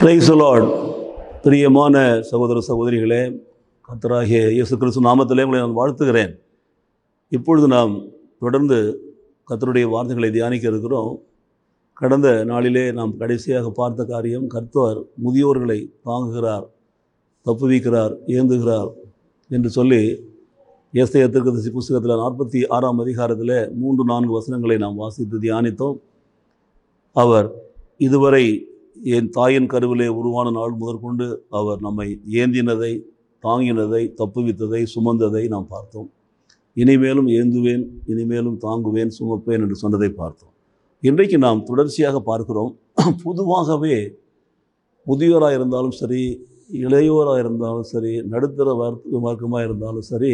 Price Lord பிரியமான சகோதர சகோதரிகளே கத்தராகிய இயேசு கிறிஸ்து நாமத்திலே உங்களை நான் வாழ்த்துகிறேன். இப்பொழுது நாம் தொடர்ந்து கர்த்தருடைய வார்த்தைகளை தியானிக்க இருக்கிறோம். கடந்த நாளிலே நாம் கடைசியாக பார்த்த காரியம் கர்த்தர் முதியோர்களை தாங்குகிறார் தப்புவிக்கிறார் ஏந்துகிறார் என்று சொல்லி ஏசையத்திற்கு திருக்கதசி புஸ்தகத்தில் நாற்பத்தி ஆறாம் அதிகாரத்தில் மூன்று நான்கு வசனங்களை நாம் வாசித்து தியானித்தோம். அவர் இதுவரை என் தாயின் கருவிலே உருவான நாள் முதற்கொண்டு அவர் நம்மை ஏந்தினதை தாங்கினதை தப்புவித்ததை சுமந்ததை நாம் பார்த்தோம். இனிமேலும் ஏந்துவேன் இனிமேலும் தாங்குவேன் சுமப்பேன் என்று சொன்னதை பார்த்தோம். இன்றைக்கு நாம் தொடர்ச்சியாக பார்க்கிறோம். பொதுவாகவே முதியோராக இருந்தாலும் சரி இளையோராக இருந்தாலும் சரி நடுத்தர வர்க்க வர்க்கமாக இருந்தாலும் சரி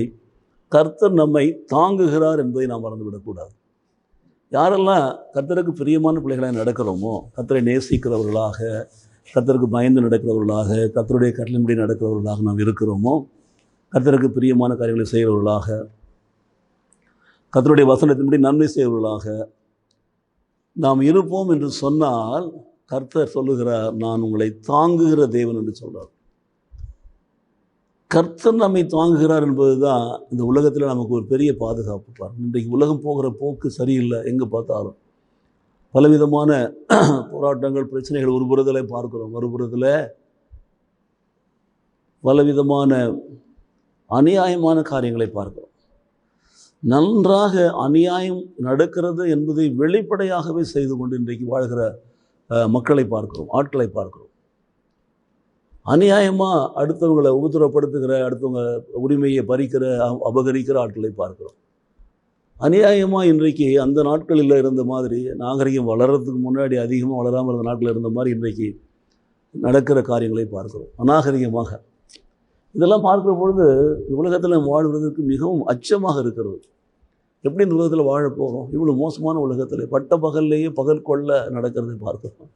கர்த்தர் நம்மை தாங்குகிறார் என்பதை நாம் மறந்துவிடக்கூடாது. யாரெல்லாம் கர்த்தருக்கு பிரியமான பிள்ளைகளாக நடக்கிறோமோ கர்த்தரை நேசிக்கிறவர்களாக கர்த்தருக்கு பயந்து நடக்கிறவர்களாக கர்த்தருடைய கட்டளின்படி நடக்கிறவர்களாக நாம் இருக்கிறோமோ கர்த்தருக்கு பிரியமான காரியங்களை செய்கிறவர்களாக கர்த்தருடைய வசனத்தின்படி நன்மை செய்வர்களாக நாம் இருப்போம் என்று சொன்னால் கர்த்தர் சொல்லுகிறார் நான் உங்களை தாங்குகிற தேவன் என்று சொல்கிறார் கர்த்தர் நம்மை தாங்குகிறார் என்பது தான் இந்த உலகத்தில் நமக்கு ஒரு பெரிய பாதுகாப்பு. இன்றைக்கு உலகம் போகிற போக்கு சரியில்லை எங்கே பார்த்தாலும். பலவிதமான போராட்டங்கள் பிரச்சனைகள் ஒரு புறத்தில் பார்க்குறோம். மறுபுறத்தில் பலவிதமான அநியாயமான காரியங்களை பார்க்கிறோம். நன்றாக அநியாயம் நடக்கிறது என்பதை வெளிப்படையாகவே செய்து கொண்டு இன்றைக்கு வாழ்கிற மக்களை பார்க்கிறோம் ஆட்களை பார்க்கிறோம். அநியாயமாக அடுத்தவங்களை உபத்திரப்படுத்துகிற அடுத்தவங்க உரிமையை பறிக்கிற அபகரிக்கிற ஆட்களை பார்க்கிறோம். அநியாயமாக இன்றைக்கு அந்த நாட்களில் இருந்த மாதிரி நாகரிகம் வளர்கிறதுக்கு முன்னாடி அதிகமாக வளராமல் இருந்த நாட்களில் இருந்த மாதிரி இன்றைக்கு நடக்கிற காரியங்களை பார்க்குறோம். அநாகரிகமாக. இதெல்லாம் பார்க்குற பொழுது இந்த உலகத்தில் வாழ்வதற்கு மிகவும் அச்சமாக இருக்கிறது. எப்படி இந்த உலகத்தில் வாழ போகிறோம் இவ்வளோ மோசமான உலகத்தில் பட்ட பகல்லையே பகல் கொள்ள நடக்கிறதை பார்க்குறோம்.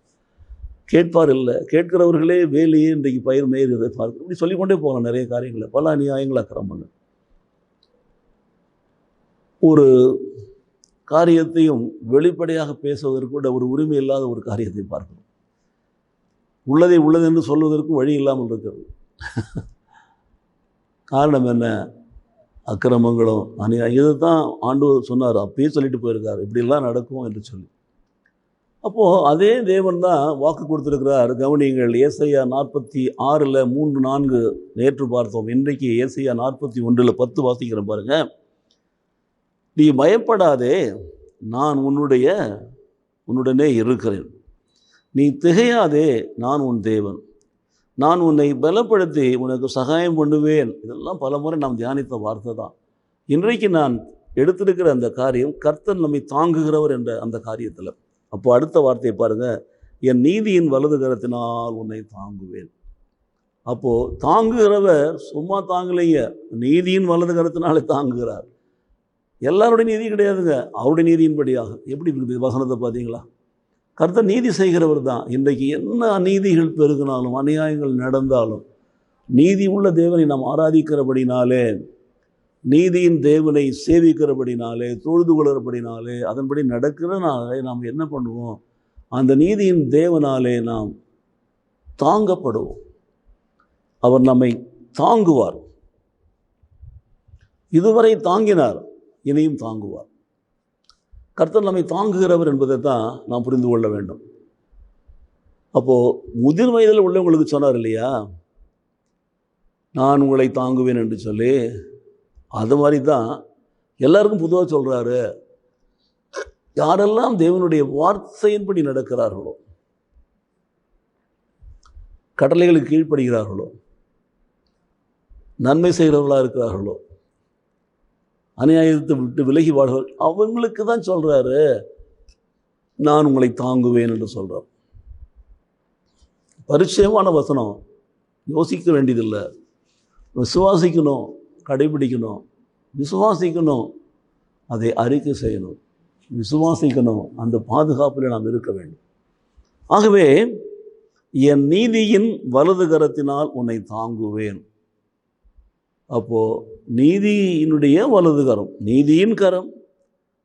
கேட்பார் இல்லை கேட்கிறவர்களே வேலையே இன்றைக்கு பயிர் மேய்கிறதை பார்க்கிறோம் இப்படி சொல்லிக்கொண்டே போகலாம் நிறைய காரியங்களை. பல அநியாயங்கள் அக்கிரமங்கள் ஒரு காரியத்தையும் வெளிப்படையாக பேசுவதற்கு கூட ஒரு உரிமை இல்லாத ஒரு காரியத்தை பார்க்கணும். உள்ளதை உள்ளது என்று சொல்வதற்கும் வழி இல்லாமல் இருக்கிறது. காரணம் என்ன? அக்கிரமங்களும் அநியாயம். இதை தான் ஆண்டு சொன்னார். அப்பயே சொல்லிட்டு போயிருக்கார். இப்படிலாம் நடக்கும் என்று சொல்லி. அப்போது அதே தேவன் தான் வாக்கு கொடுத்துருக்கிறார். கவனியங்கள் ஏசையா நாற்பத்தி ஆறில் மூன்று நான்கு நேற்று பார்த்தோம். இன்றைக்கு ஏசையா நாற்பத்தி ஒன்றில் பத்து வாசிக்கிறேன் பாருங்க. நீ பயப்படாதே நான் உன்னுடைய உன்னுடனே இருக்கிறேன். நீ திகையாதே நான் உன் தேவன். நான் உன்னை பலப்படுத்தி உனக்கு சகாயம் பண்ணுவேன். இதெல்லாம் பல முறை நாம் தியானித்த வார்த்தை தான். இன்றைக்கு நான் எடுத்திருக்கிற அந்த காரியம் கர்த்தன் நம்மை தாங்குகிறவர் என்ற அந்த காரியத்தில். அப்போ அடுத்த வார்த்தையை பாருங்க என் நீதியின் வலது கரத்தினால் உன்னை தாங்குவேன். அப்போது தாங்குகிறவர் சும்மா தாங்கலைங்க நீதியின் வலது கரத்தினாலே தாங்குகிறார். எல்லாருடைய நீதி கிடையாதுங்க அவருடைய நீதியின்படியாக எப்படி இருக்குது வசனத்தை பார்த்தீங்களா? கருத்தை நீதி செய்கிறவர் தான். இன்றைக்கு என்ன அநீதிகள் பெருகினாலும் அநியாயங்கள் நடந்தாலும் நீதி உள்ள தேவனை நாம் ஆராதிக்கிறபடினாலே நீதியின் தேவனை சேவிக்கிறபடினாலே தொழுது கொள்கிறபடினாலே அதன்படி நடக்கிறனாலே நாம் என்ன பண்ணுவோம்? அந்த நீதியின் தேவனாலே நாம் தாங்கப்படுவோம். அவர் நம்மை தாங்குவார். இதுவரை தாங்கினார் இனியும் தாங்குவார். கர்த்தர் நம்மை தாங்குகிறவர் என்பதை தான் நாம் புரிந்து கொள்ள வேண்டும். அப்போது முதிர் வயதில் உள்ளவங்களுக்கு சொன்னார் இல்லையா? நான் உங்களை தாங்குவேன் என்று சொல்லி அது மாதிரி தான் எல்லாருக்கும் பொதுவாக சொல்கிறாரு யாரெல்லாம் தேவனுடைய வார்த்தையின்படி நடக்கிறார்களோ கட்டளைகளுக்கு கீழ்ப்படுகிறார்களோ நன்மை செய்கிறவர்களாக இருக்கிறார்களோ அநியாயத்தை விட்டு விலகி வாழ்கள் அவங்களுக்கு தான் சொல்கிறாரு நான் உங்களை தாங்குவேன் என்று சொல்கிறார் பரிச்சயமான வசனம். யோசிக்க வேண்டியதில்லை. விசுவாசிக்கணும். கடைபிடிக்கணும். விசுவாசிக்கணும். அதை அறிக்கை செய்யணும். விசுவாசிக்கணும். அந்த பாதுகாப்பில் நாம் இருக்க வேண்டும். ஆகவே என் நீதியின் வலது கரத்தினால் உன்னை தாங்குவேன். அப்போது நீதியினுடைய வலது கரம் நீதியின் கரம்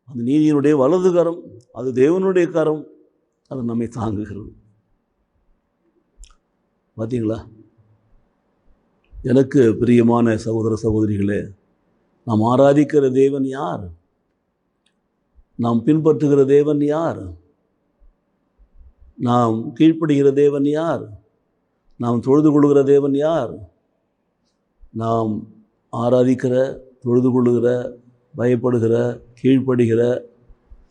அந்த நீதியினுடைய வலது கரம் அது தேவனுடைய கரம் அது நம்மை தாங்குகிறது. பார்த்தீங்களா எனக்கு பிரியமான சகோதர சகோதரிகளே நாம் ஆராதிக்கிற தேவன் யார்? நாம் பின்பற்றுகிற தேவன் யார்? நாம் கீழ்ப்படுகிற தேவன் யார்? நாம் தொழுது கொள்கிற தேவன் யார்? நாம் ஆராதிக்கிற தொழுது கொள்ளுகிற பயப்படுகிற கீழ்ப்படுகிற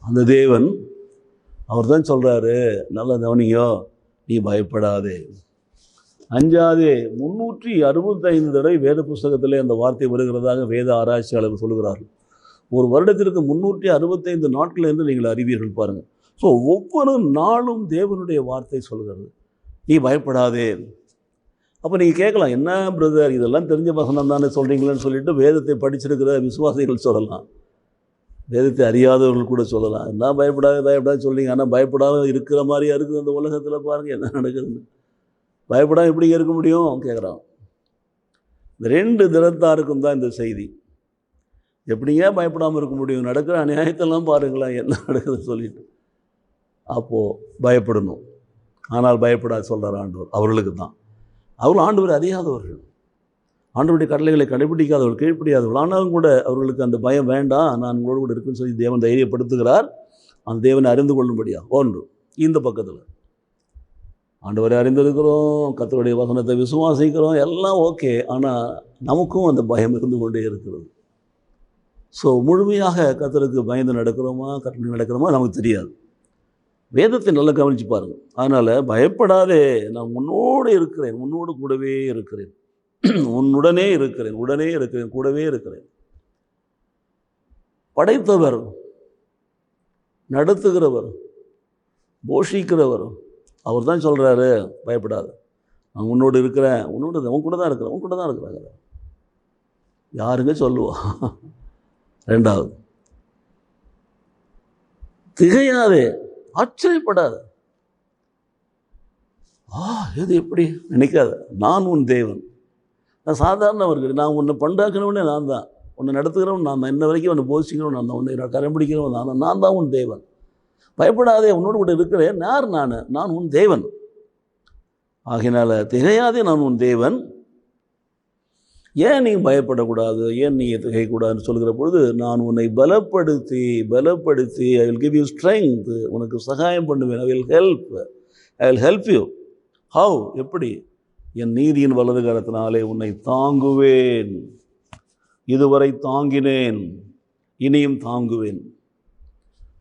அந்த தேவன் அவர் தான் சொல்கிறாரு நல்லா கவனியோ நீ பயப்படாதே. அஞ்சாவது முன்னூற்றி அறுபத்தைந்து தடவை வேத புஸ்தகத்திலே அந்த வார்த்தை வருகிறதாக வேத ஆராய்ச்சியாளர்கள் சொல்கிறார்கள் ஒரு வருடத்திற்கு முன்னூற்றி அறுபத்தைந்து நாட்கள் என்று நீங்கள் அறிவீர்கள் பாருங்கள். ஸோ ஒவ்வொரு நாளும் தேவனுடைய வார்த்தை சொல்கிறது. நீ பயப்படாதே. அப்போ நீங்கள் கேட்கலாம் என்ன பிரதர் இதெல்லாம் தெரிஞ்ச வசனம் தானே சொல்கிறீங்களேன்னு சொல்லிட்டு வேதத்தை படிச்சிருக்கிற விசுவாசிகள் சொல்லலாம். வேதத்தை அறியாதவர்கள் கூட சொல்லலாம். என்ன பயப்படாத பயப்படாத சொல்றீங்க. ஆனால் பயப்படாத இருக்கிற மாதிரியா இருக்குது அந்த உலகத்தில் பாருங்கள் என்ன நடக்குதுன்னு. பயப்படாம எப்படி இருக்க முடியும்? கேட்குறான் இந்த ரெண்டு தினத்தாருக்கும் தான் இந்த செய்தி. எப்படிங்க பயப்படாமல் இருக்க முடியும்? நடக்கிற அநியாயத்தெல்லாம் பாருங்களேன் என்ன நடக்குதுன்னு சொல்லிட்டு. அப்போது பயப்படணும். ஆனால் பயப்படாது சொல்கிறார் ஆண்டவர். அவர்களுக்கு தான் அவர்கள் ஆண்டவர் அறியாதவர்கள். ஆண்டவருடைய கடலைகளை கடைபிடிக்காதவர்கள் கீழ்ப்படியாதவர்கள். ஆனாலும் கூட அவர்களுக்கு அந்த பயம் வேண்டாம். நான் உங்களோடு கூட இருக்குன்னு சொல்லி தேவன் தைரியப்படுத்துகிறார். அந்த தேவனை அறிந்து கொள்ளும்படியா ஒன்று இந்த பக்கத்தில். ஆண்டவரை அறிந்திருக்கிறோம் கத்தருடைய வசனத்தை விசுவாசிக்கிறோம் எல்லாம் ஓகே. ஆனால் நமக்கும் அந்த பயம் இருந்து கொண்டே இருக்கிறது. ஸோ முழுமையாக கத்தருக்கு பயந்து நடக்கிறோமா கட்டளை நடக்கிறோமா நமக்கு தெரியாது. வேதத்தை நல்லா கவனித்து பாருங்கள் அதனால் பயப்படாதே நான் உன்னோடு இருக்கிறேன் உன்னோடு கூடவே இருக்கிறேன். உன்னுடனே இருக்கிறேன் உடனே இருக்கிறேன் கூடவே இருக்கிறேன். படைத்தவர் நடத்துகிறவர் போஷிக்கிறவர் அவர் தான் சொல்கிறாரு பயப்படாது. நான் உன்னோடு இருக்கிறேன். உன்னோடு உன் கூட தான் இருக்கிறேன். உன் கூட தான் இருக்கிறாங்க. யாருங்க சொல்லுவா? ரெண்டாவது. திகையாதே. ஆச்சரியப்படாது. ஆ இது எப்படி? நினைக்காத. நான் உன் தேவன். நான் சாதாரணவர்கள் நான் உன்னை பண்டாக்கணும்னே நான் தான். உன்னை நடத்துகிறவன் நான் தான். இன்ன வரைக்கும் உன்னை போஷிக்கிறவன் நான் தான். உன்னை கடைபிடிக்கிறவன் நான் தான். நான் தான் உன் தேவன். பயப்படாதே உன்னோடு கூட இருக்கிறேன். யார் நான்? நான் உன் தேவன். ஆகினால திகையாதே நான் உன் தேவன். ஏன் நீ பயப்படக்கூடாது? ஏன் நீ திகைக்கூடாதுன்னு சொல்கிற பொழுது நான் உன்னை பலப்படுத்தி பலப்படுத்தி I will give you strength உனக்கு சகாயம் பண்ணுவேன். I will help I will help you how எப்படி? என் நீதியின் வலது கரத்தினாலே உன்னை தாங்குவேன். இதுவரை தாங்கினேன். இனியும் தாங்குவேன்.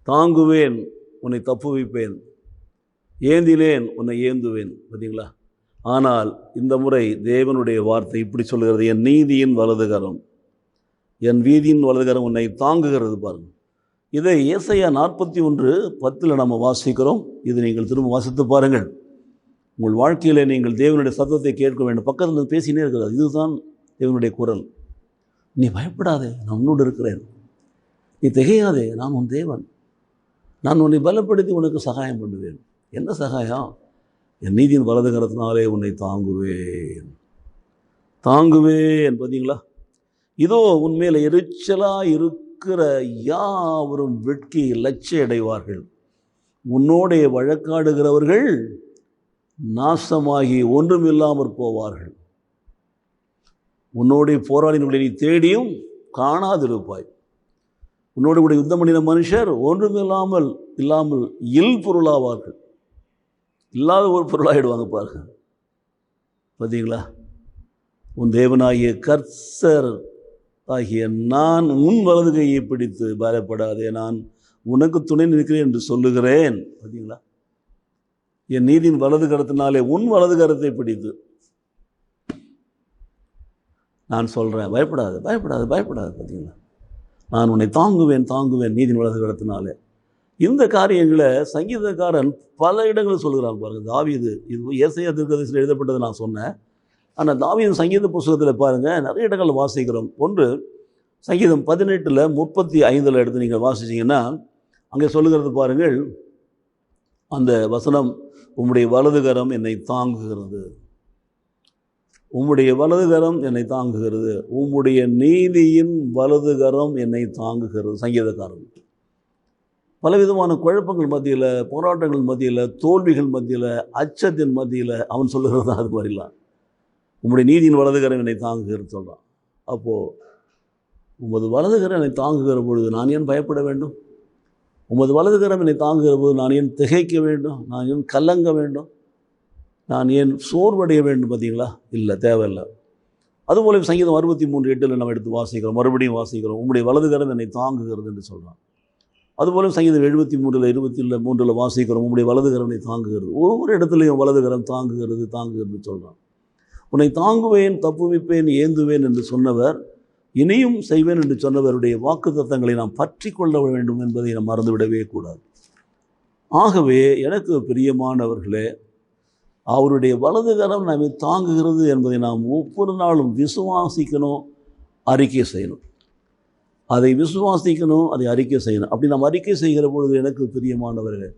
தாங்குவேன். உன்னை தப்பு வைப்பேன். ஏந்தினேன் உன்னை ஏந்துவேன். பார்த்தீங்களா ஆனால் இந்த முறை தேவனுடைய வார்த்தை இப்படி சொல்கிறது என் நீதியின் வலதுகரம். என் வீதியின் வலதுகரம் உன்னை தாங்குகிறது பாருங்க. இதை ஏசையா நாற்பத்தி ஒன்று பத்தில் நம்ம வாசிக்கிறோம். இது நீங்கள் திரும்ப வாசித்து பாருங்கள். உங்கள் வாழ்க்கையில் நீங்கள் தேவனுடைய சத்தத்தை கேட்க வேண்டும். பக்கத்தில் இருந்து பேசினே இருக்கிறது இதுதான் தேவனுடைய குரல். நீ பயப்படாதே. நான் உன்னோடு இருக்கிறேன். நீ திகையாதே. நான் உன் தேவன். நான் உன்னை பலப்படுத்தி உனக்கு சகாயம் பண்ணுவேன். என்ன சகாயம்? என் நீதியின் வலது கரத்தினாலே உன்னை தாங்குவேன். தாங்குவேன் பார்த்தீங்களா? இதோ உன்மேல எரிச்சலாக இருக்கிற யாவரும் வெட்கி லட்சிய அடைவார்கள் உன்னோடைய வழக்காடுகிறவர்கள் நாசமாகி ஒன்றும் இல்லாமற் போவார்கள். உன்னோடைய போராளிகளை நீ தேடியும் காணாதிருப்பாய். உன்னோடு கூட யுத்தம் பண்ணின மனுஷர் ஒன்றுமில்லாமல் இல்லாமல் இல் பொருளாவார்கள். இல்லாத ஒரு பொருளாகிடுவாங்க பாருங்க. பார்த்தீங்களா உன் தேவனாகிய கர்சர் ஆகிய நான் உன் வலது கையை பிடித்து பயப்படாதே நான் உனக்கு துணை நிற்கிறேன் என்று சொல்லுகிறேன். பார்த்தீங்களா என் நீதியின் வலது கரத்தினாலே உன் வலது கரத்தை பிடித்து. நான் சொல்கிறேன் பயப்படாது பயப்படாது பயப்படாது பார்த்தீங்களா நான் உன்னை தாங்குவேன் தாங்குவேன் நீதி வலது கரத்தினாலே இந்த காரியங்களை சங்கீதக்காரன் பல இடங்களில் சொல்கிறான் பாருங்க. தாவியது இது இயசையா திருக்கதேசில் எழுதப்பட்டது நான் சொன்னேன். ஆனால் தாவியின் சங்கீத புஸ்தகத்தில் பாருங்கள் நிறைய இடங்களில் வாசிக்கிறோம். ஒன்று சங்கீதம் பதினெட்டில் முப்பத்தி ஐந்தில் எடுத்து நீங்கள் வாசிச்சிங்கன்னா அங்கே சொல்லுகிறது பாருங்கள் அந்த வசனம் உம்முடைய வலதுகரம் என்னை தாங்குகிறது. உம்முடைய வலதுகரம் என்னை தாங்குகிறது. உம்முடைய நீதியின் வலதுகரம் என்னை தாங்குகிறது. சங்கீதக்காரன். பலவிதமான குழப்பங்கள் மத்தியில் போராட்டங்கள் மத்தியில் தோல்விகள் மத்தியில் அச்சத்தின் மத்தியில் அவன் சொல்லுகிறது அது மாதிரிலாம். உம்முடைய நீதியின் வலதுகரம் என்னை தாங்குகிறது சொல்கிறான் அப்போது உமது வலதுகரம் என்னை தாங்குகிற பொழுது நான் ஏன் பயப்பட வேண்டும்? உமது வலதுகரம் என்னை தாங்குகிற போது நான் ஏன் திகைக்க வேண்டும்? நான் ஏன் கலங்க வேண்டும்? நான் ஏன் சோர்வடைய வேண்டும் பார்த்தீங்களா? இல்லை தேவையில்லை. அதுபோல சங்கீதம் அறுபத்தி மூன்று எட்டில் நம்ம எடுத்து வாசிக்கிறோம் மறுபடியும் வாசிக்கிறோம். உங்களுடைய வலதுகரம் என்னை தாங்குகிறது என்று சொல்கிறான் அதுபோல சங்கீதம் எழுபத்தி மூன்றில் இருபத்தி மூன்றில் வாசிக்கிறோம் உங்களுடைய வலதுகரம் என்னை தாங்குகிறது. ஒவ்வொரு இடத்துலையும் வலதுகரம் தாங்குகிறது தாங்குகிறது சொல்கிறான் உன்னை தாங்குவேன் தப்புவிப்பேன் ஏந்துவேன் என்று சொன்னவர் இனியும் செய்வேன் என்று சொன்னவருடைய வாக்கு தத்தங்களை நாம் பற்றி கொள்ள வேண்டும் என்பதை நாம் மறந்துவிடவே கூடாது. ஆகவே எனக்கு பிரியமானவர்களே அவருடைய வலது கரம் நம்மை தாங்குகிறது என்பதை நாம் ஒவ்வொரு நாளும் விசுவாசிக்கணும் அறிக்கை செய்யணும். அதை விசுவாசிக்கணும் அதை அறிக்கை செய்யணும். அப்படி நாம் அறிக்கை செய்கிற பொழுது எனக்கு பிரியமானவர்கள்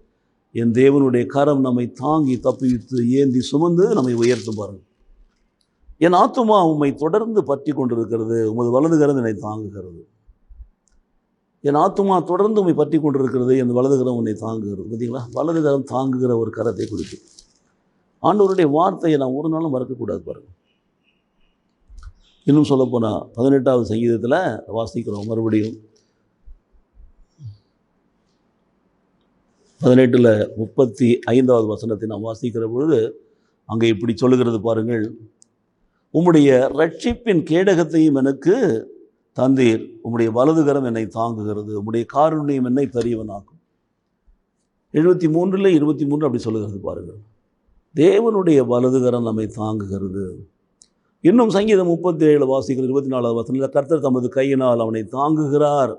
என் தேவனுடைய கரம் நம்மை தாங்கி தப்பிவித்து ஏந்தி சுமந்து நம்மை உயர்த்தும் பாருங்கள். என் ஆத்துமா உம்மை தொடர்ந்து பற்றி கொண்டிருக்கிறது உமது வலது கரம் என்னை தாங்குகிறது. என் ஆத்துமா தொடர்ந்து உம்மை பற்றி கொண்டிருக்கிறது என் வலது கரம் உன்னை தாங்குகிறது. பார்த்தீங்களா? வலது கரம் தாங்குகிற ஒரு கரத்தை குறித்து ஆண்டவருடைய வார்த்தையை நான் ஒரு நாளும் மறக்கக்கூடாது பாருங்க. இன்னும் சொல்லப்போனால் பதினெட்டாவது சங்கீதத்தில் வாசிக்கிறோம் மறுபடியும். பதினெட்டில் முப்பத்தி ஐந்தாவது வசனத்தை நாம் வாசிக்கிற பொழுது அங்கே இப்படி சொல்லுகிறது பாருங்கள். உம்முடைய ரட்சிப்பின் கேடகத்தையும் எனக்கு தந்தீர். உம்முடைய வலதுகரம் என்னை தாங்குகிறது. உம்முடைய காருண்யம் என்னை பெரியவனாக்கும். எழுபத்தி மூன்றில் இருபத்தி மூன்று அப்படி சொல்லுகிறது பாருங்கள். தேவனுடைய வலதுகரம் நம்மை தாங்குகிறது. இன்னும் சங்கீதம் முப்பத்தி ஏழு வாசிகள் இருபத்தி நாலாவது வசனத்தில் கர்த்தர் தமது கையினால் அவனை தாங்குகிறார்.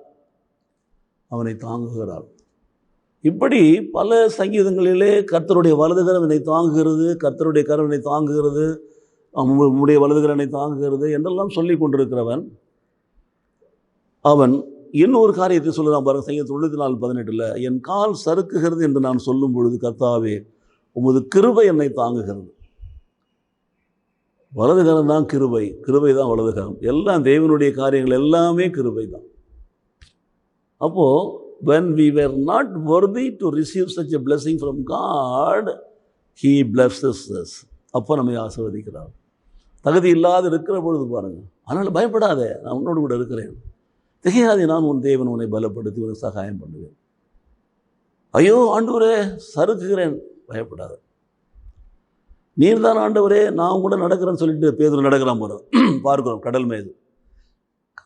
அவனை தாங்குகிறார். இப்படி பல சங்கீதங்களிலே கர்த்தருடைய வலதுகரம் என்னை தாங்குகிறது கர்த்தருடைய கரவனை தாங்குகிறது உம்முடைய வலதுகரனை தாங்குகிறது என்றெல்லாம் சொல்லி கொண்டிருக்கிறவன் அவன் இன்னொரு காரியத்தை சொல்லுறான் பாருங்க சங்கீதம் தொண்ணூற்றி நாலு பதினெட்டில் என் கால் சறுக்குகிறது என்று நான் சொல்லும் பொழுது கர்த்தாவே உமது கிருபை என்னை தாங்குகிறது. வலதுகரம் தான் கிருபை கிருபை தான் வலதுகரம் எல்லாம் தேவனுடைய காரியங்கள் எல்லாமே கிருபை தான். அப்போது when we were not worthy to receive such a blessing from God he blesses அப்போ நம்மை ஆசிர்வதிக்கிறார். தகுதி இல்லாத இருக்கிற பொழுது பாருங்கள் அதனால் பயப்படாத நான் உன்னோடு கூட இருக்கிறேன். திகையாதே நான் உன் தேவன் உன்னை பலப்படுத்தி உனக்கு சகாயம் பண்ணுவேன். ஐயோ ஆண்டு சறுக்குகிறேன். பயப்படாத. நீர்தான் ஆண்டவரே நான் கூட நடக்கிறேன்னு சொல்லிட்டு பேதர் நடக்கிறான் போகிறோம் பார்க்குறோம் கடல் மேது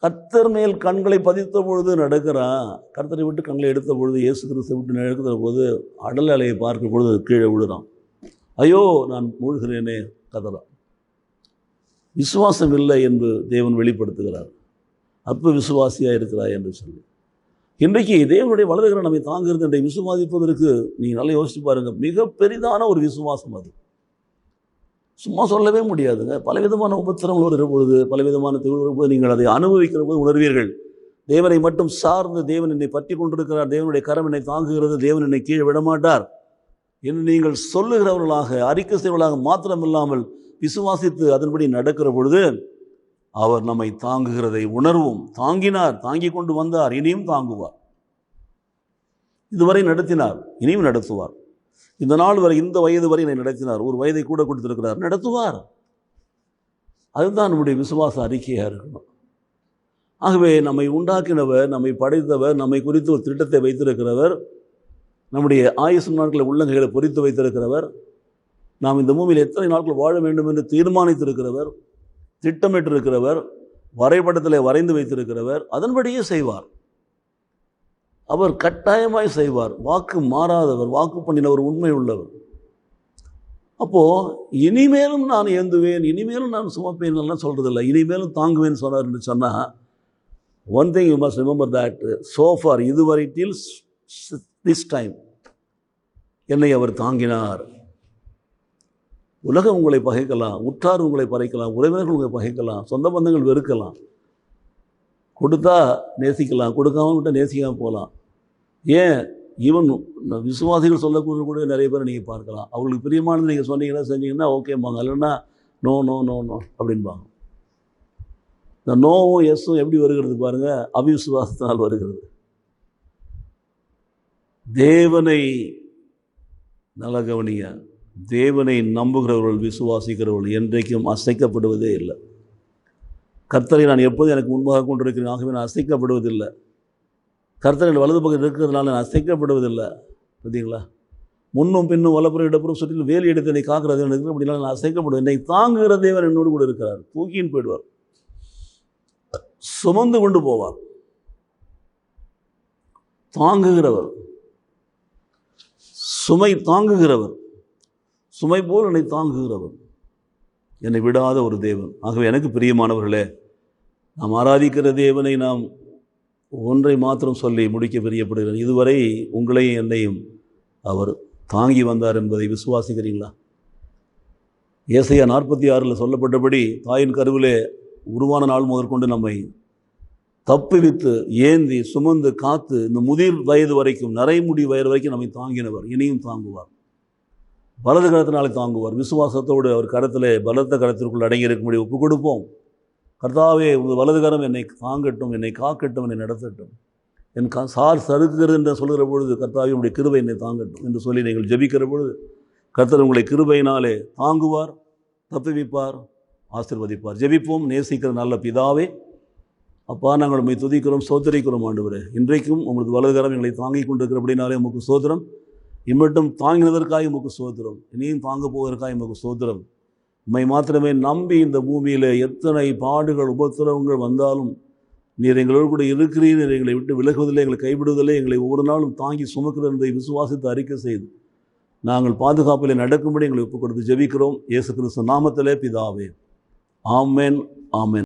கர்த்தர் மேல் கண்களை பதித்த பொழுது நடக்கிறான். கர்த்தரை விட்டு கண்களை எடுத்த பொழுது இயேசு கிறிஸ்தை விட்டு நடக்கிற போது அடல் அலையை பார்க்கும் பொழுது கீழே விழுறான். ஐயோ நான் மூழ்கிறேனே கதறான் விசுவாசம் இல்லை என்று தேவன் வெளிப்படுத்துகிறார். அப்போ விசுவாசியாக இருக்கிறாய் என்று சொல்லி. இன்றைக்கு தேவனுடைய வலதுகிற நம்மை தாங்குகிறது என்று விசுவாசிப்பதற்கு நீங்கள் நல்லா யோசிச்சு பாருங்கள் மிக பெரிதான ஒரு விசுவாசம் அது. சும்மா சொல்லவே முடியாதுங்க. பலவிதமான உபத்திரங்கள் வருகிற பொழுது பலவிதமான திகழ்கிற போது நீங்கள் அதை அனுபவிக்கிற போது உணர்வீர்கள். தேவனை மட்டும் சார்ந்து தேவன் என்னை பற்றி கொண்டிருக்கிறார். தேவனுடைய கரம் என்னை தாங்குகிறது. தேவன் என்னை கீழே விடமாட்டார் என்று நீங்கள் சொல்லுகிறவர்களாக அறிக்கை செய்வர்களாக மாத்திரமில்லாமல் விசுவாசித்து அதன்படி நடக்கிற பொழுது அவர் நம்மை தாங்குகிறதை உணர்வும். தாங்கினார் தாங்கி கொண்டு வந்தார் இனியும் தாங்குவார். இதுவரை நடத்தினார் இனியும் நடத்துவார். இந்த நாள் வரை இந்த வயது வரை என்னை நடத்தினார். ஒரு வயதை கூட கொடுத்திருக்கிறார். நடத்துவார். அதுதான் நம்முடைய விசுவாச அறிக்கையாக இருக்கணும். ஆகவே நம்மை உண்டாக்கினவர் நம்மை படைத்தவர் நம்மை குறித்து ஒரு திட்டத்தை வைத்திருக்கிறவர் நம்முடைய ஆயுசு நாட்களை உள்ளங்கைகளை பொறித்து வைத்திருக்கிறவர் நாம் இந்த பூமியில் எத்தனை நாட்கள் வாழ வேண்டும் என்று தீர்மானித்திருக்கிறவர் திட்டமிட்டிருக்கிறவர் வரைபடத்தில் வரைந்து வைத்திருக்கிறவர் அதன்படியே செய்வார். அவர் கட்டாயமாய் செய்வார். வாக்கு மாறாதவர் வாக்கு பண்ணினவர் உண்மை உள்ளவர் அப்போது இனிமேலும் நான் ஏந்துவேன் இனிமேலும் நான் சுமப்பேன் எல்லாம் சொல்கிறதில்ல இனிமேலும் தாங்குவேன் சொன்னார் சொன்னால் one thing you must remember that so far இதுவரை டில் திஸ் டைம் என்னை அவர் தாங்கினார். உலகம் உங்களை பகைக்கலாம் உற்றார் உங்களை பறைக்கலாம் உறவினர்கள் உங்களை பகைக்கலாம் சொந்த பந்தங்கள் வெறுக்கலாம். கொடுத்தா நேசிக்கலாம் கொடுக்காம விட்டால் நேசிக்காமல் போகலாம். ஏன்? ஈவன் விசுவாசிகள் சொல்லக்கூடிய கூட நிறைய பேரை நீங்கள் பார்க்கலாம். அவங்களுக்கு பிரியமானது நீங்கள் சொன்னீங்கன்னா செஞ்சீங்கன்னா ஓகேம்பாங்க. இல்லைன்னா நோ நோ நோ நோ அப்படின்பாங்க இந்த நோவும் எஸ்ஸும் எப்படி வருகிறது பாருங்கள் அவிசுவாசத்தினால் வருகிறது. தேவனை நல்ல கவனிங்க. தேவனை நம்புகிறவர்கள் விசுவாசிக்கிறவர்கள் என்றைக்கும் அசைக்கப்படுவதே இல்லை. கர்த்தரை நான் எப்போதும் எனக்கு முன்பாக கொண்டிருக்கிறேன் ஆகவே நான் அசைக்கப்படுவதில்லை. கர்த்தரின் வலது பக்கம் இருக்கிறதுனால நான் அசைக்கப்படுவதில்லை. பார்த்தீங்களா? முன்னும் பின்னும் வலப்புறம் இடப்புறம் சுற்றிலும் வேலி எடுத்து என்னை காக்கிறது எனக்கு அப்படின்னா நான் அசைக்கப்படுவேன். என்னை தாங்குகிற தேவன் என்னோடு கூட இருக்கிறார். தூக்கின்னு போயிடுவார். சுமந்து கொண்டு போவார். தாங்குகிறவர். சுமை தாங்குகிறவர். சுமை போல் என்னை தாங்குகிறவர். என்னை விடாத ஒரு தேவன். ஆகவே எனக்கு பிரியமானவர்களே நாம் ஆராதிக்கிற தேவனை நாம் ஒன்றை மாத்திரம் சொல்லி முடிக்க பிரியப்படுகிறேன். இதுவரை உங்களையும் என்னையும் அவர் தாங்கி வந்தார் என்பதை விசுவாசிக்கிறீங்களா ஏசையா நாற்பத்தி ஆறில் சொல்லப்பட்டபடி தாயின் கருவிலே உருவான நாள் முதற்கொண்டு நம்மை தப்புவித்து ஏந்தி சுமந்து காத்து இந்த முதிர் வயது வரைக்கும் நரைமுடி வயது வரைக்கும் நம்மை தாங்கினவர். இனியும் தாங்குவார். வலது கரத்தினாலே தாங்குவார். விசுவாசத்தோடு அவர் கரத்தில் பலத்த கரத்திற்குள் அடங்கி இருக்கும்படி ஒப்பு கொடுப்போம். கர்த்தாவே உங்கள் வலது கரம் என்னை தாங்கட்டும் என்னை காக்கட்டும் என்னை நடத்தட்டும். என் கா சார் சறுக்குகிறது என்று சொல்கிற பொழுது கர்த்தாவே உங்களுடைய கிருபை என்னை தாங்கட்டும் என்று சொல்லி நீங்கள் ஜெபிக்கிற பொழுது கர்த்தர் உங்களை கிருபையினாலே தாங்குவார் தப்புவிப்பார் ஆசிர்வதிப்பார். ஜெபிப்போம். நேசிக்கிற நல்ல பிதாவே அப்பா நாங்கள் உண்மை துதிக்கிறோம் சோதரிக்கிறோம் ஆண்டு இன்றைக்கும் உமது வலதுகரம் எங்களை தாங்கிக் கொண்டிருக்கிறபடினாலே உமக்கு சோதரம் இம்மட்டும் தாங்கினதற்காக உமக்கு சோதரம் இனியும் தாங்க போவதற்காக உமக்கு சோதரம் உண்மை மாத்திரமே நம்பி இந்த பூமியில் எத்தனை பாடுகள் உபத்திரவங்கள் வந்தாலும் நீர் எங்களோடு கூட இருக்கிறீர் எங்களை விட்டு விலகுவதில்லை எங்களை கைவிடுவதில்லை எங்களை ஒவ்வொரு நாளும் தாங்கி சுமக்கிற என்பதை விசுவாசித்து அறிக்கை செய்து நாங்கள் பாதுகாப்பில் நடக்கும்படி எங்களை ஒப்புக் கொடுத்து ஜெபிக்கிறோம். இயேசு கிறிஸ்து நாமத்திலே பிதாவே. ஆமேன் ஆமேன்.